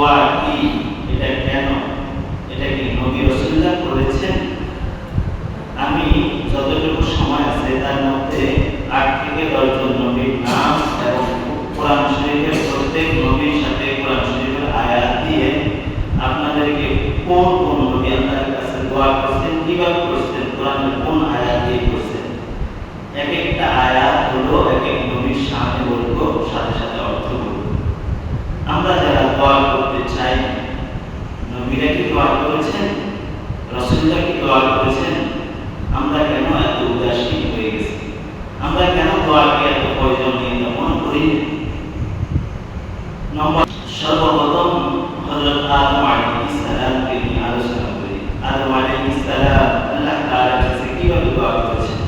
দোয়া কি এটা কেন এটা কি নবী রসুল্লাহ করেছেন আমি যতটুকু সময় আছে তার মধ্যে আট থেকে দশজন নবীর নাম এবং কোরআন শরীফের প্রত্যেক নবীর সাথে কোরআন শরীফের আয়াত দিয়ে আপনাদেরকে কোন কোন নবী আল্লাহর কাছে দোয়া করছেন কীভাবে করছেন কোরআনের কোন আয়াত দিয়ে করছেন এক একটা আয়াত হলো এক এক নবীর সামনে বলব সাথে সাথে অর্থ বলব আমরা যারা দোয়া করতে চাই নবীরা কি দোয়া করেছেন রসুল্লাহ কি দোয়া করেছেন, আমরা কেন এত উদাসীন হয়ে গেছি? আমরা কেন দোয়াকে এত প্রয়োজন নিয়ে মনে করি নম্বর সর্বপ্রথম হযরত আদম আলাইহিস সালামকে নিয়ে আলোচনা করি। আদম আলাইহিস সালাম আল্লাহ তাআলার কাছে কীভাবে দোয়া করেছেন?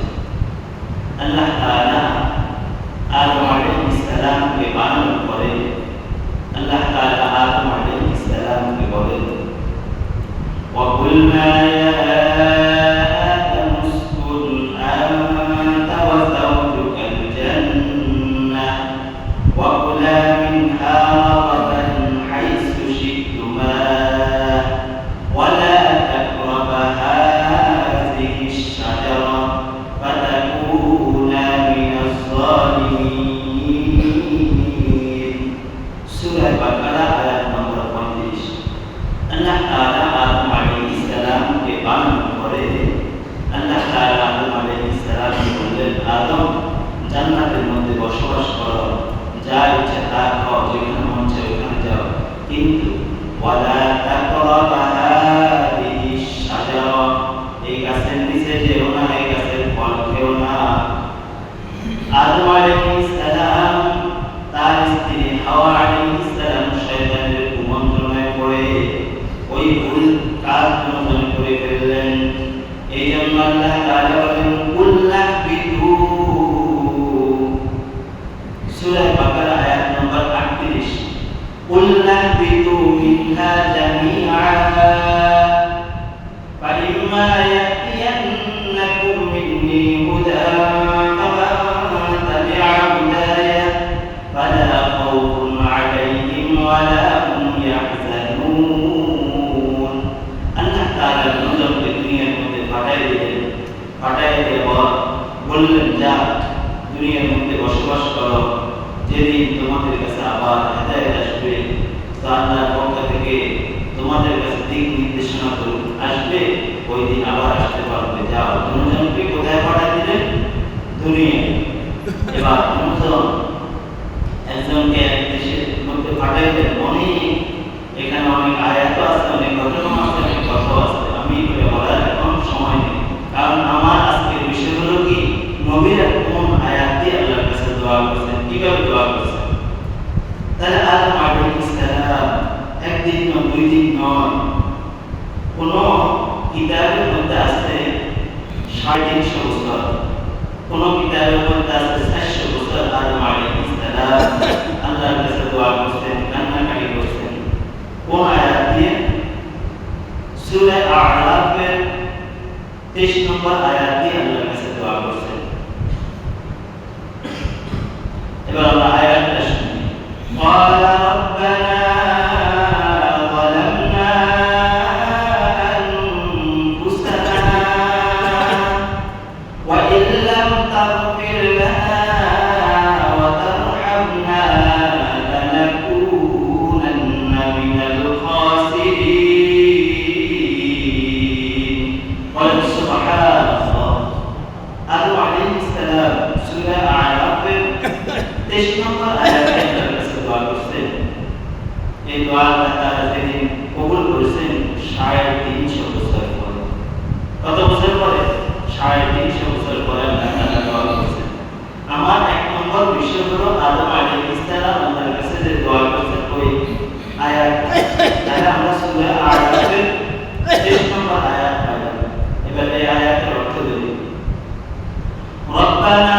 আল্লাহ তাআলা আদম আলাইহিস সালামকে বানানোর পরে আল্লাহ তাআলা আদম আলাইহিস সালামকে বলেন وقلنا يا পাঠাই দেওয়া বললেন, যা, দুনিয়ার মধ্যে বসবাস করো। যেদিন তোমাদের কাছে আবার হেদায়েত আসবে তো পক্ষ থেকে তোমাদের কাছে দিক নির্দেশনা করুন। আসবে, ওই দিন আবার আসতে পারবে। যাও দুজনকে কোথায় পাঠাই দিলেন দুনিয়া এবার দুজন একজনকে এক দেশের মধ্যে পাঠাই দেন অনেক, এখানে অনেক আয়াত আছে, অনেক ঘটনা আছে অনেক কথা আছে আমি এগুলো বলার এখন সময় নেই কারণ আমার আজকের বিষয় হলো কি নবীরা কোন আয়াত দিয়ে আল্লাহর কাছে দোয়া করছেন কীভাবে দোয়া করছেন তাহলে আদম আলাইহিস সালাম একদিন নয় দুই দিন নয়। কোন কিতাবের মধ্যে আছে সাড়ে তিনশো বছর, কোন কিতাবের মধ্যে আছে চারশো বছর আদম আলাইহিস সালাম আল্লাহর কাছে দোয়া করছেন, কান্নাকাটি করছেন। কোন আয়াত দিয়ে? সূরা আ'রাফের 23 নম্বর আয়াত। قال কত বছর পরে সাড়ে তিনশো বছর পরে আমার এক নম্বর আদম আলী কাছে যে দোয়া আয়াত। আমরা আয়াতের শেষ নম্বর আয়াত পাই। এবার এই আয়াতের অর্থ যদি রব্বানা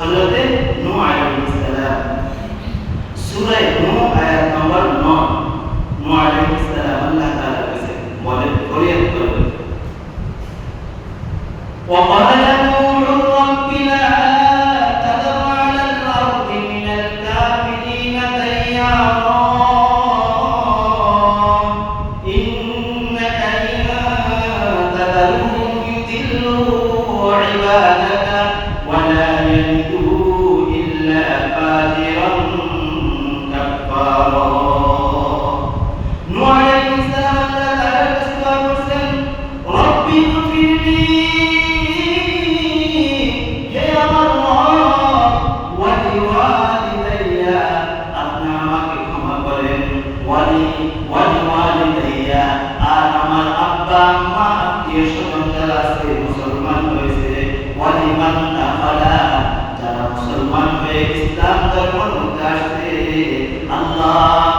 হযরতে নূহ আলাইহিস সালাম। সূরা নূহ, আয়াত নম্বর 9 নূহ আলাইহিস আল্লাহ তাআলা কাছে বলেন ফরিয়াদ করলেন ইসলাম যখন উঠে আসবে আল্লাহ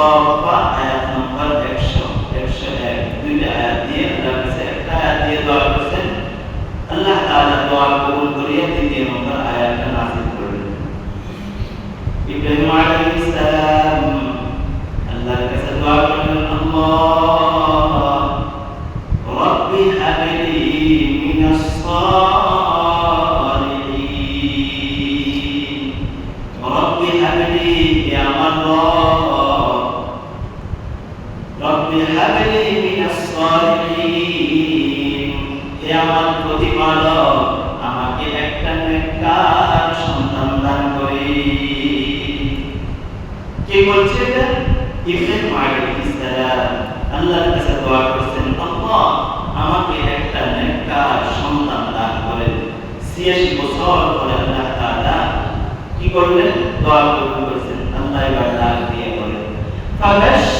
সবা আয়াত নম্বর একশো একশো এক দুইটা আয়াত দিয়ে আল্লাহ কাছে একটা আয়াত দিয়ে দোয়া করছেন আল্লাহ তাআলা দোয়া কবুল করিয়া দ্বিতীয় নম্বর আয়াতটা নাজিল করলেন ইব্রাহিম আলাইহিস Ależ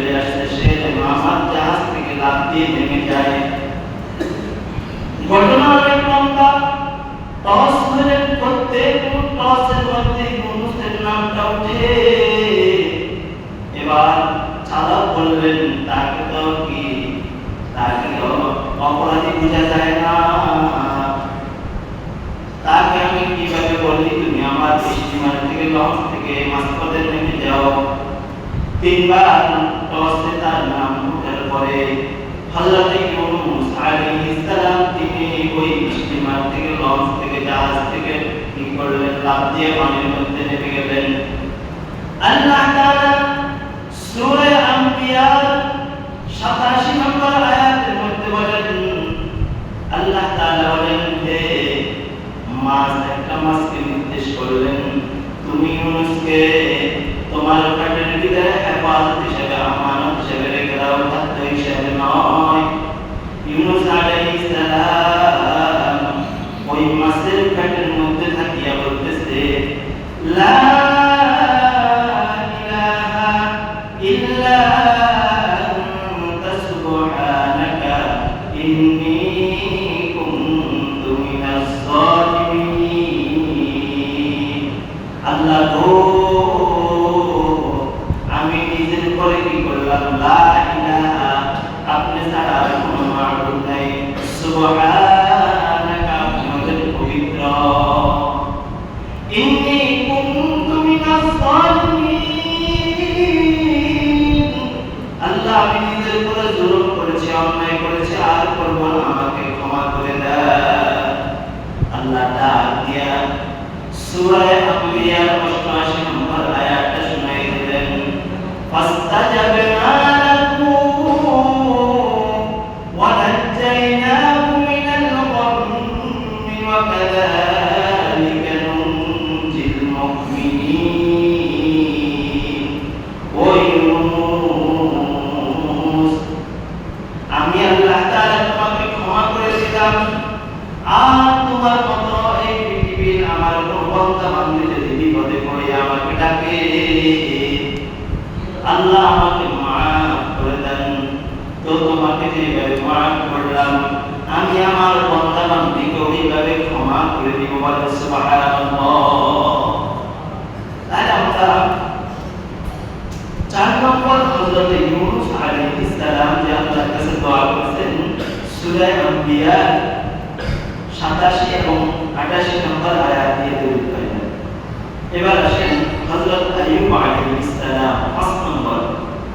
আমার জাহাজ থেকে লাভ দিয়ে নেমে যায়। ঘটনাক্রমটা টস ধরে প্রত্যেক টসের মধ্যে মানুষের নামটা উঠে এবার চালক বললেন, তাকে তো কি? তাকে অপরাধী বোঝা যায় না। அல்லாஹ்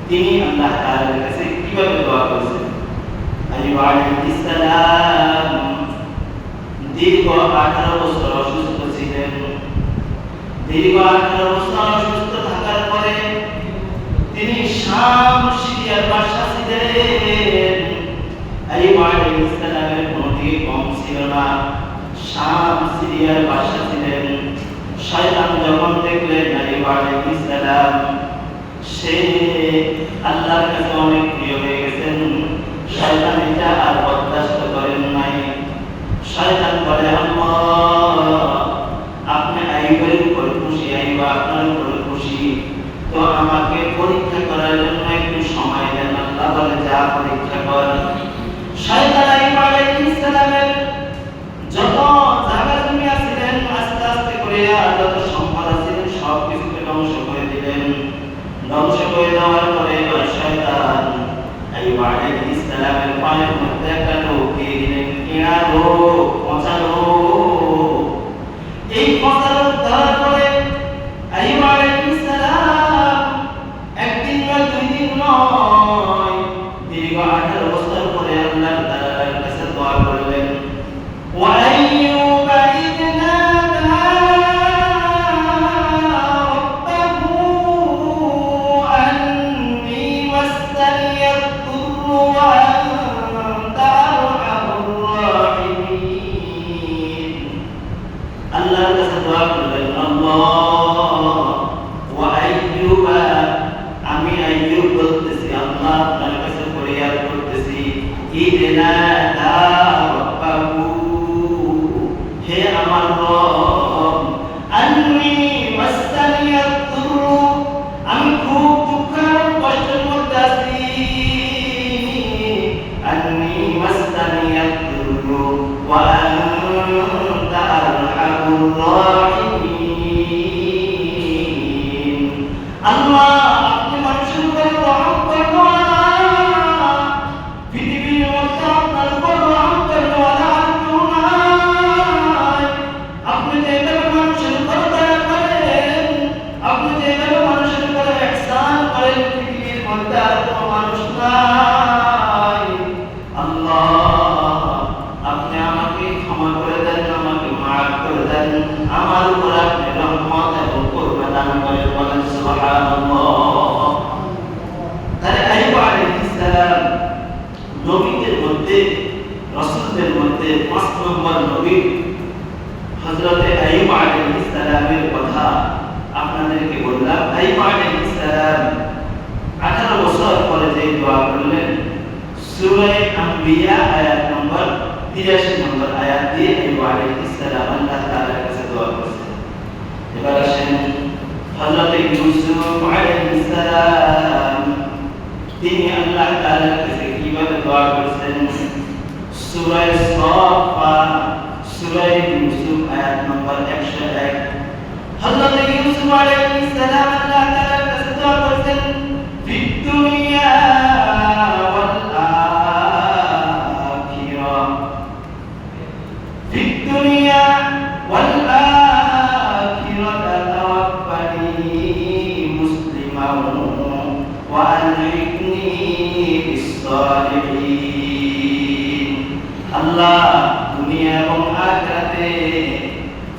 তিনি আল্লাহ তাআলার কাছে কীভাবে দোয়া করেছেন? আইয়ুব দীর্ঘ 18 বছর অসুস্থ ছিলেন। দীর্ঘ 18 বছর অসুস্থ থাকার পরে তিনি শাম সিরিয়ার বাসা ছিলেন আইয়ুব আলাইহিস কম ছিল না। শাম সিরিয়ার বাসা ছিলেন শয়তান যখন দেখলেন আইয়ুব আলাইহিস সে আল্লাহর কাছে অনেক প্রিয় হয়ে গেছেন। শয়তান এটা আর বরদাস্ত করেন নাই। শয়তান বলে আপনি আইবের উপর খুশি আইব আপনার উপর খুশি। তো আমাকে পরীক্ষা করার জন্য একটু সময় দেন। আল্লাহ বলে, যা পরীক্ষা কর।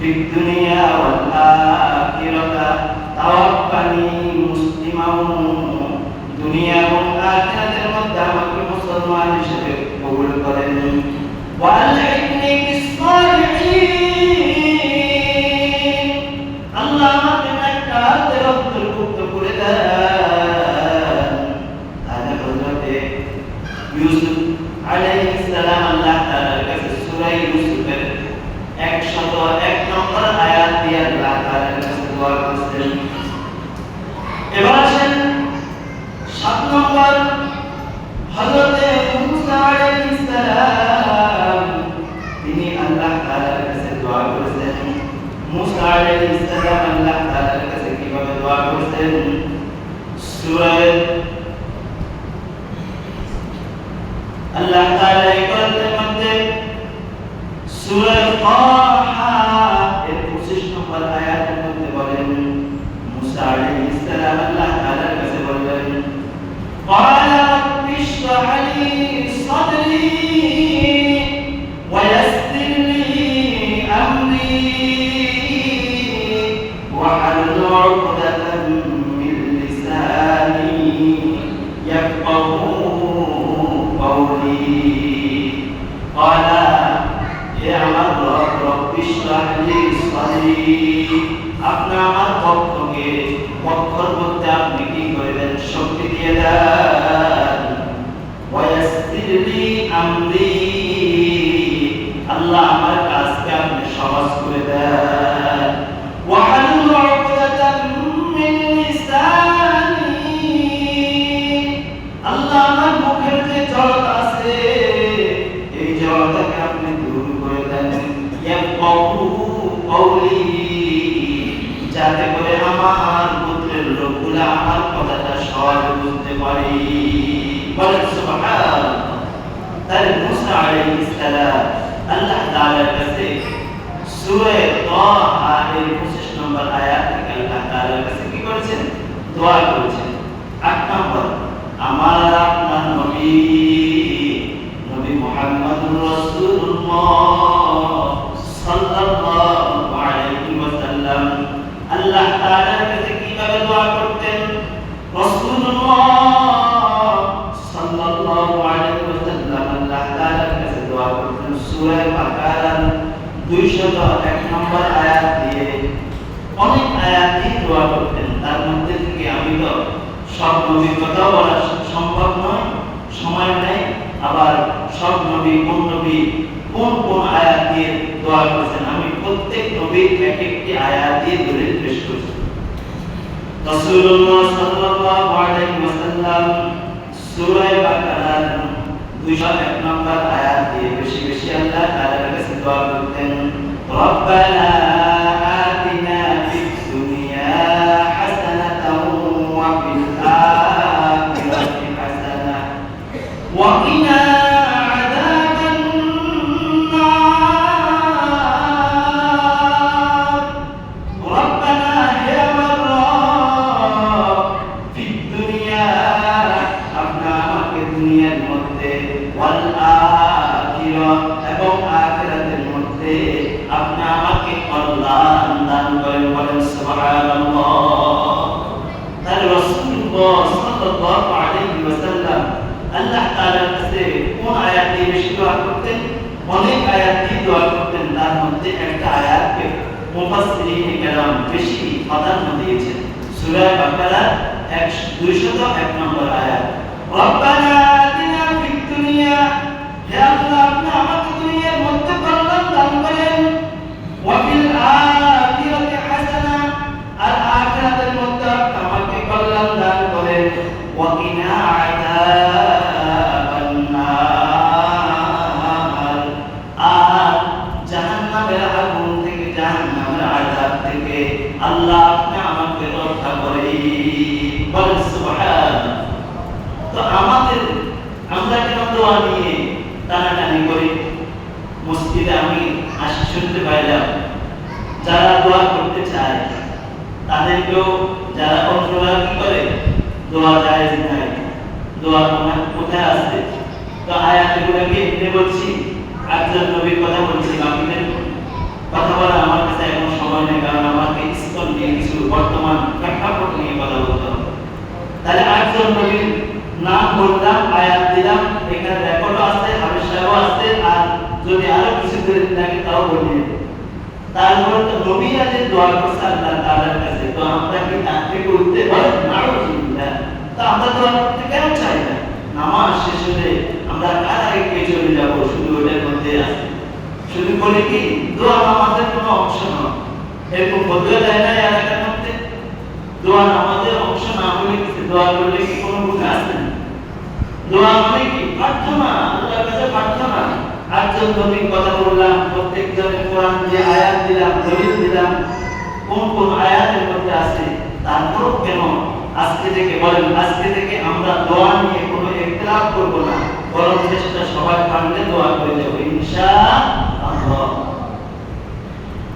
في الدنيا والآخرة توفني مسلما দুনিয়া এবং আখিরাতের মধ্যে আমাকে মুসলমান হিসেবে কবুল করেন। ওয়ালহিকনি বিসসালিহিন আল্লাহ আমাকে নেককারদের অন্তর্ভুক্ত করে দেন। তাহলে হযরতে ইউসুফ আলাইহিস সালাম আল্লাহ তাআলার কাছে সূরা ইউসুফের একশত এক নম্বর আয়াত দিয়ে আল্লাহ তাআলার কাছে দোয়া করতেন এবার আসেন সাত নম্বর, হযরত মুসা আলাইহিস সালাম, তিনি আল্লাহ তাআলার কাছে দোয়া করতেন মুসা আলাইহিস সালাম আল্লাহ তাআলার কাছে কীভাবে দোয়া করতেন সূরা আল্লাহ তাআলা বলেন সূরা তাহা এর 25 নম্বর আয়াতের বলেন সুবহানাল্লাহ তাহলে মুসা আলাইহিস সালাম আল্লাহ তাআলার কাছে সূরা তাহা এর 25 নম্বর আয়াত থেকে আল্লাহ তাআলার কাছে কি করেছেন দোয়া করেছেন আট নম্বর আমার আপনার নবী নবী মুহাম্মদুর রাসূলুল্লাহ সাল্লাল্লাহু আলাইহি ওয়াসাল্লাম আল্লাহ তাআলার কাছে কীভাবে দোয়া করতেন রাসূলুল্লাহ সাল্লাল্লাহু আলাইহি ওয়াসাল্লাম আল্লাহ তাআলার কাছে দোয়া করতেন সূরা বাকারার 201 নম্বর আয়াত দিয়ে অনেক আয়াত দিয়ে দোয়া করতেন। তার মধ্যে থেকে আমি তো সব নবীর কথা বলা সম্ভব নয়, সময় নেই। আবার সব নবী কোন নবী কোন কোন আয়াত দিয়ে দোয়া করেছেন? আমি প্রত্যেক নবীর এক একটি আয়াত দিয়ে দলিল পেশ করছি। রাসূলুল্লাহ সাল্লাল্লাহু আলাইহি ওয়াসাল্লাম সূরা বাকারার 201 নম্বর আয়াত দিয়ে বেশি বেশি আল্লাহ তাআলার কাছে দোয়া করতেন। রব্বানা সাল্লাল্লাহু আলাইহি ওয়াসাল্লাম আল্লাহ তাআলার কাছে কোন আয়াত দিয়ে বেশি দোয়া করতেন? অনেক আয়াত দিয়ে দোয়া করতেন, তার মধ্যে একটা আয়াতকে মুফাসসিরিন কেরাম বেশি প্রাধান্য দিয়েছেন। সূরা বাকারা 201 নম্বর আয়াত। রব্বানা দোয়া নিয়ে টানাটানি করি মসজিদে আমি আসি শুনতে পাইলাম। যারা দোয়া করতে চায়, তাদেরকেও যারা অন্যরা কি করে? দোয়া যায় নাই। দোয়া কোথায় কোথায় আছে? তো আয়াতগুলোকে এমনি বলছি একজন নবীর কথা বলছি, বাকিদের কথা বলা আমার কাছে এখন সময় নেই, কারণ আমাকে ইসকন নিয়ে কিছু বর্তমান প্রেক্ষাপট নিয়ে কথা বলতে হবে। তাহলে আটজন নবীর নাম বললাম আয়াত দিলাম এখানে রেকর্ডও আছে হাবিজ আর যদি আরও কিছু করে লাগে তাও বলিয়ে তারপর তো নবীরা যে দোয়া করছে আল্লাহ তাআলার কাছে। তো আমরা কি তার থেকে উঠতে পারি? নাউজুবিল্লাহ তো আমরা দোয়া করতে কেন চাই না? নামাজ শেষ হলে আমরা কার আগে কে চলে যাব? শুধু ওটার মধ্যে আছে। শুধু বলি কি, দোয়া নামাজের কোনো অংশ নয়। এরকম বদলে দেয় না এলাকার মধ্যে? দোয়া নামাজের অংশ না হলে দোয়া করলে কি কোনো গুণ আছে? দোয়া মানে কি? প্রার্থনা, আল্লাহর কাছে প্রার্থনা। আটজন নবীর কথা বললাম প্রত্যেক কোরআন যে আয়াত দিলাম, দলিল দিলাম, কোন কোন আয়াতের মধ্যে আছে, তারপরও কেন? আজকে থেকে বলেন, আজকে থেকে আমরা দোয়া নিয়ে কোনো ইখতিলাফ করব না, বরং চেষ্টা সবাই পারলে দোয়া করে দেব ইনশাআল্লাহ।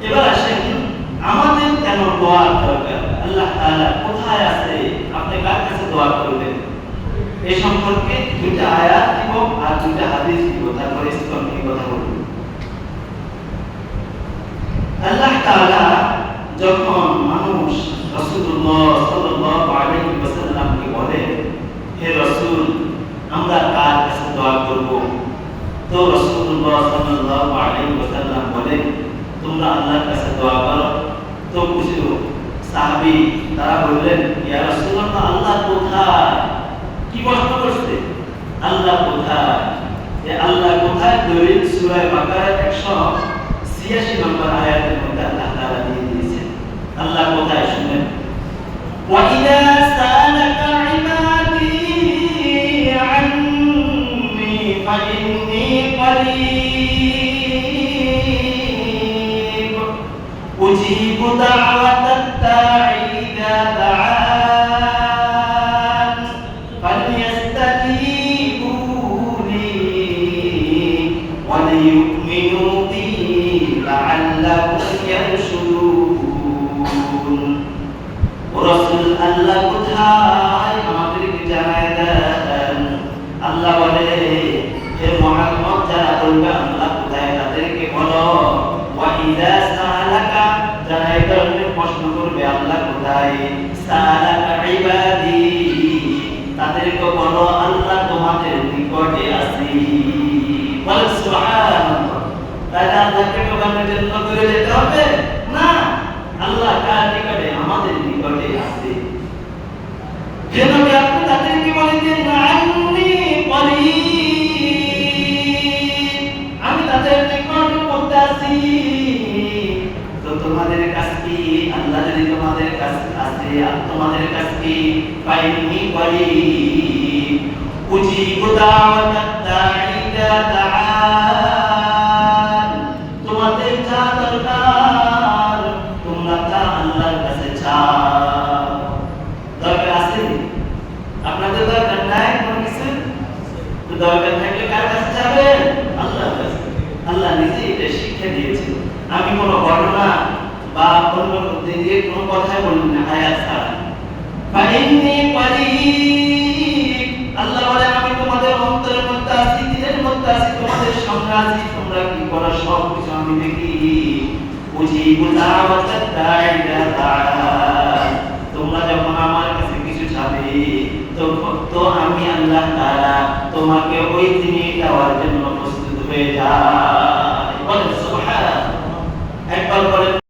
এবার আসেন, আমাদের কেন দোয়া দরকার? আল্লাহ তাআলা কোথায় আছে? আপনি কার কাছে দোয়া করবেন? এই সম্পর্কে দুইটা আয়াত দিব আর দুইটা হাদিস দিব, তারপরে ইসলাম নিয়ে কথা বলব। আল্লাহ তাআলা যখন মানুষ রাসূলুল্লাহ সাল্লাল্লাহু আলাইহি ওয়াসাল্লামকে বলে, হে রাসূল, আমরা কার কাছে দোয়া করব? তো রাসূলুল্লাহ সাল্লাল্লাহু আলাইহি ওয়াসাল্লাম বলে, তোমরা আল্লাহর কাছে দোয়া করো। তো কিছু সাহাবী তারা বললেন, ইয়া রাসূলুল্লাহ, আল্লাহ কোথায়? কি প্রশ্ন করছে আল্লাহ কোথায় যে আল্লাহ কোথায় দলিল সূরা বাকারা 186 নম্বর আয়াতের মধ্যে আল্লাহ তাআলা দিয়ে দিয়েছেন আল্লাহ কোথায় শুনেন وَإِذَا سَأَلَكَ عِبَادِي عَنِّي فَإِنِّي قَرِيبٌ أُجِيبُ دَعْوَةَ الدَّاعِ আল্লাহ কোথায়? আমাদেরকে জানায় দেন। আল্লাহ বলে যারা বলবে আল্লাহ কোথায় তাদেরকে বলো। যারা এই ধরনের প্রশ্ন করবে আল্লাহ কোথায়? তাদেরকে বলো, আল্লাহ তোমাদের নিকটে আসি বল তাহলে আল্লাহকে জন্য করে যেতে হবে। তোমাদের কাছে পাইনি বলি। উজিবু দাওয়াতাদ দাঈ ইযা দাআন তোমাদের যা দরকার তোমরা তা আল্লাহর কাছে চাও দরকার আছে আপনাদের দরকার নাই কোনো কিছু তো দরকার থাকলে কার কাছে যাবেন আল্লাহর কাছে আল্লাহ নিজে এটা শিক্ষা দিয়েছে আমি কোনো ঘটনা বা অন্য মধ্যে দিয়ে কোনো কথাই বলি না আয়াত ছাড়া ফাইন্নি করিব আল্লাহ বলে, আমি তোমাদের অন্তরের মধ্যে আছি, দিলের মধ্যে আছি, তোমাদের সামনে আছি, তোমরা কি করো সব কিছু আমি দেখি? তোমরা যখন আমার কাছে কিছু চাবে তো আমি আল্লাহ তাআলা তোমাকে ওই দিনই দেওয়ার জন্য প্রস্তুত হয়ে বলেন, সুবহানাল্লাহ। একবার বলেন